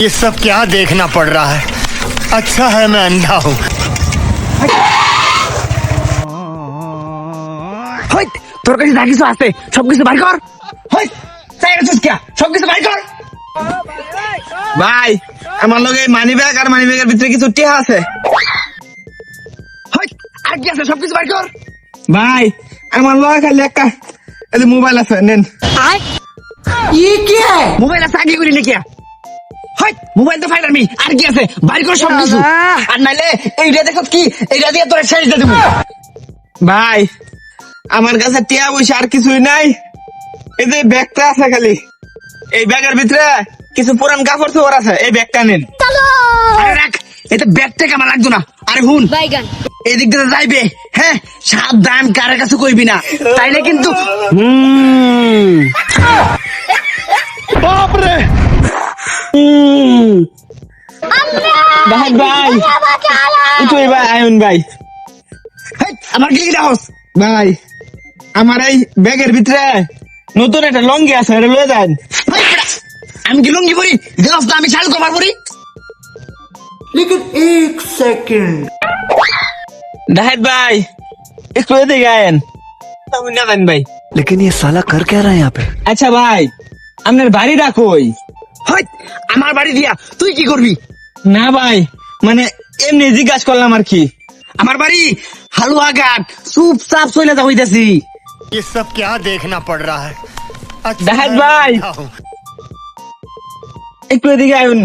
ये सब क्या देखना पड़ रहा है अच्छा है मैं अंधा हूँ হই তোর কাছে যা কিছু আছে সবকিছু বাই কর হই চাই গেছিস কে সবকিছু বাই কর ভাই আমার লগে মানি ব্যাগ আর মানি ব্যাগের ভিতরে কিছু টিহা আছে হই আর কি আছে সবকিছু বাই কর ভাই আমার লগে খালি একটা এই যে মোবাইল আছে নেন মোবাইল আছে আগে করি নাকি মোবাইল তো ফাইনাল মি আর কি আছে? বাই কর সব কিছু। আর নাইলে এইটা দেখো কি? এইটা দিয়ে তোর শেষ দিয়ে দেবো। ভাই আমার কাছে টিয়া পয়সা আর কিছুই নাই। এই যে ব্যাগটা আছে খালি। এই ব্যাগের ভিতরে কিছু পুরান কাপড় চোপড় আছে। এই ব্যাগটা নেন আরে রাখ এটা আমার লাগতো না? আরে হুন এদিক দিয়ে যাইবে। হ্যাঁ সাবধান কারে কাছে কইবি না। তাইলে কিন্তু হুম। ভাই ভাই একটু এবার আয়ন ভাই হেই, আমার কি দাওস ভাই আমার এই ব্যাগের ভিতরে নতুন একটা লঙ্গি আছে এটা লয়ে যান হেই, বেটা, আমি কি লুঙ্গি পরি দেওস না আমি শাল কভার পরি ডাহেদ ভাই একটু এদিকে আয়েন আমি না জান ভাই लेकिन ये साला कर क्या रहा है यहाँ पे আচ্ছা ভাই আপনার বাড়িটা কই হই আমার বাড়ি দিয়া তুই কি করবি না ভাই মানে এমনি জিজ্ঞাসা করলাম আর কি আমার বাড়ি হালুয়া ঘাট চুপচাপ চলে যা হইতেছি ये सब क्या देखना पड़ रहा है अच्छा दाहिद है, मैं भाई। अंधा हूँ। একটু এদিকে আয়ুন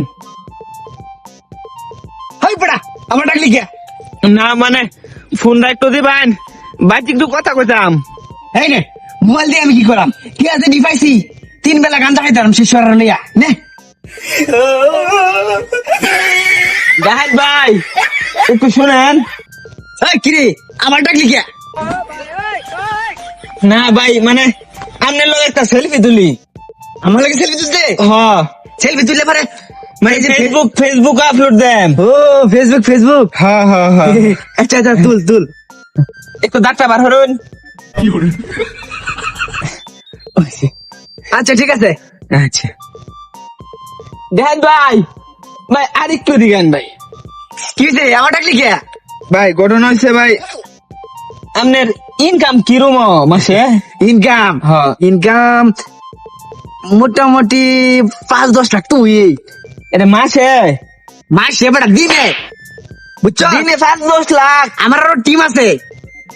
হই বেটা আমার ডাকলি কে না মানে ফোনটা একটু দিবেন বাইক একটু কথা কইতাম এই নে মোবাইল দিয়ে আমি কি করাম কি আছে ডিভাইসি তিন বেলা গান দেখাইতাম শিষ্যর লইয়া নে ডাহেদ ভাই একটু শুনেন। কিরে আমার ডাকলি কে না ভাই মানে আপনার লোক একটা সেলফি তুলি। আমার লাগে সেলফি তুলতে? হ। সেলফি তুললে পারে মানে যে ফেসবুক ফেসবুক আপলোড দেন। ও ফেসবুক ফেসবুক হ্যাঁ হ্যাঁ হ্যাঁ আচ্ছা আচ্ছা তুল তুল। একটু দাঁতটা বার হরুন আচ্ছা ঠিক আছে। আচ্ছা। দেখেন ভাই। ভাই আর একটু দিকেন ভাই। কি হয়েছে আমার ডাকলি কে? ভাই ঘটনা হচ্ছে ভাই। আপনার ইনকাম কিরম মাসে? ইনকাম হ্যাঁ। ইনকাম মোটামুটি পাঁচ দশ লাখ তো হই এটা মাসে? মাসে বেটা দিনে। বুঝছ? দিনে পাঁচ দশ লাখ। আমার আরও টিম আছে।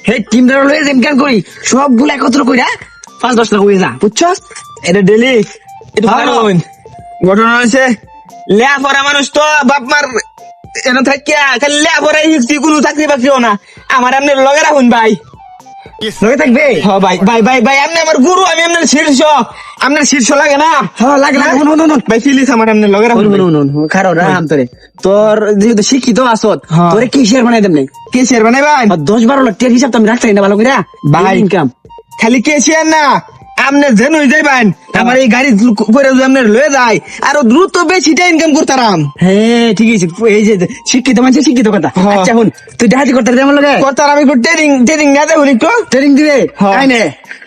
সেই টিমটা লয়ে ইনকাম করি সবগুলো একত্র করি পাঁচ দশ লাখ হয়ে যা। বুঝছ এটা ডেলি এটা হ্যাঁ। ঘটনা হয়েছে লেয়া পড়া মানুষ তো বাপ মার এনে থাকিয়া খালি লেয়া পড়া হিসছি কোনো চাকরি বাকরিও না। আমার আপনার লগে রাখুন ভাই। লগে থাকবে? হ ভাই ভাই ভাই ভাই আপনি আমার গুরু আমি আপনার শীর্ষ। আপনার শীর্ষ লাগে না? হ্যাঁ? লাগে হুন হুন হুন ভাই ফিলিস আমার আপনার লগে রাখুন হুন হুন খারো রাম তোরে। তোর যেহেতু শিক্ষিত আসত। তোরে কি শেয়ার বানাই দেবনি কে শেয়ার বানাইবেন? দশ বারো লাখ টাকার হিসাব তো আমি রাখতে না ভালো করে ভাই। ইনকাম খালি কে শেয়ার না? আপনি জেন হয়ে যাইবেন আমার হ্যাঁ। এই গাড়ি করে যদি আপনি লয়ে যায় আরও দ্রুত বেশি টাইম ইনকাম করতাম হ্যাঁ ঠিক আছে। এই যে শিক্ষিত মানুষ শিক্ষিত কথা। হ্যাঁ। আচ্ছা হুন তুই ডাহাতি করতে যেমন লাগে? করতার আমি ট্রেনিং ট্রেনিং না দেবো একটু। ট্রেনিং দিবে? হ্যাঁ।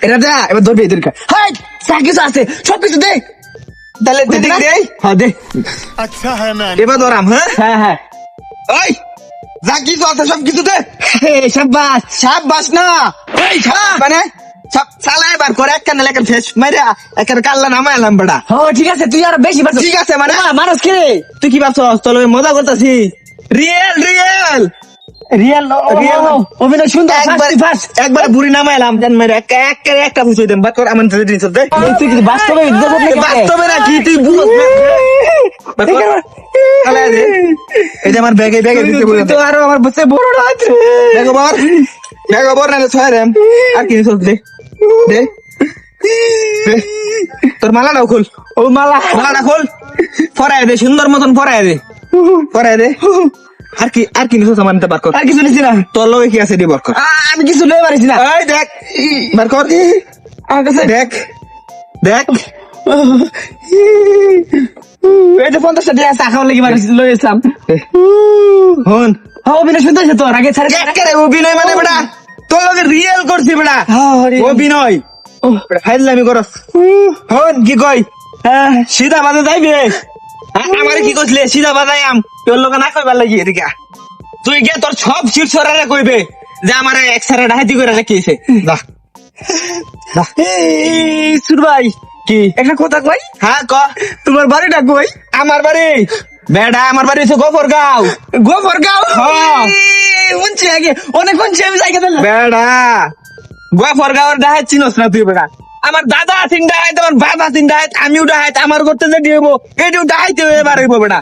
এটা যা এবার ধরবি এদেরকে হাই যা কিছু আছে সব কিছু দে। তাহলে দে দে। হ্যাঁ দে। আচ্ছা হ্যাঁ না এবার ধরাম হ্যাঁ? হ্যাঁ হ্যাঁ। ওই যা কিছু আছে সব কিছু দে। শাবাস শাবাস না। এই শাবাস মানে? সব এবার করে এক কানে লেখার ফেস মাইরা একের কাল্লা নামা এলাম বেটা। ও ঠিক আছে তুই আর বেশি পারছিস। ঠিক আছে মানে মানুষ কে? তুই কি ভাবছস? তোর লগে মজা করতেছি। Real real. অভিনয় সুন্দর একবার একবার বুড়ি নামা এলাম জান মেরে এক এক একটা বুঝাই দেন বাকর আমার সাথে দিন দে তুই কি বাস্তবে বাস্তবে না কি তুই বুঝ এই যে আমার ব্যাগে ব্যাগে দিতে বলে তো আরও আমার বসে বড় আছে ব্যাগে বর ব্যাগে বর না ছয় রেম আর কি চল দে। দে। তোর মালাটাও খুল। ও মালা মালাটা খুল। ফরায় দে সুন্দর মতন ফরায় দে। ফরায় দে। আর কি আর কি নিছো সামানতে বার কর। আর কিছু নিছি না। তোর লগে কি আছে দি বার কর। আমি কিছু লয়ে পারিছি না। এই দেখ বার কর। আমার কাছে দেখ দেখ। এই যে পঞ্চাশটা দিয়ে চা খাওয়ার লেগে পারিছি লয়ে এসলাম। হন। হ্যাঁ অভিনয় শুনতে আছে তোর? আগে ছাড়ে অভিনয় মানে বেটা? তোর লগে রিয়েল করছি real। অভিনয়। ফাইজলামি করস। হন কি কই? হ্যাঁ। সিধা বাজে যাইবে? আমার কি কইছিলে? সিধা বাজাই আম। তোর লোক না কইবার লাগি এদিকে তুই গিয়ে তোর সব শিরছরারে কইবে যে আমার এক্সারে ডাহাতি করে রাখিছে যা। সুর ভাই। কি? একটা কথা কই? হ্যাঁ ক। তোমার বাড়িটা কই? আমার বাড়ি। বেডা আমার বাড়ি হচ্ছে গোফরগাঁও গোবর গাও হ্যাঁ। উনছি আগে। অনেক শুনছি আমি জায়গা বেড়া গোফরগাঁওর ডাহাত চিনস না তুই বেড়া। আমার দাদা তিন ডাহাত আমার বাবা তিন ডাহাত আমিও ডাহাত আমার করতে যে দিব এটিও ডাহাইতে এবার হইব বেড়া।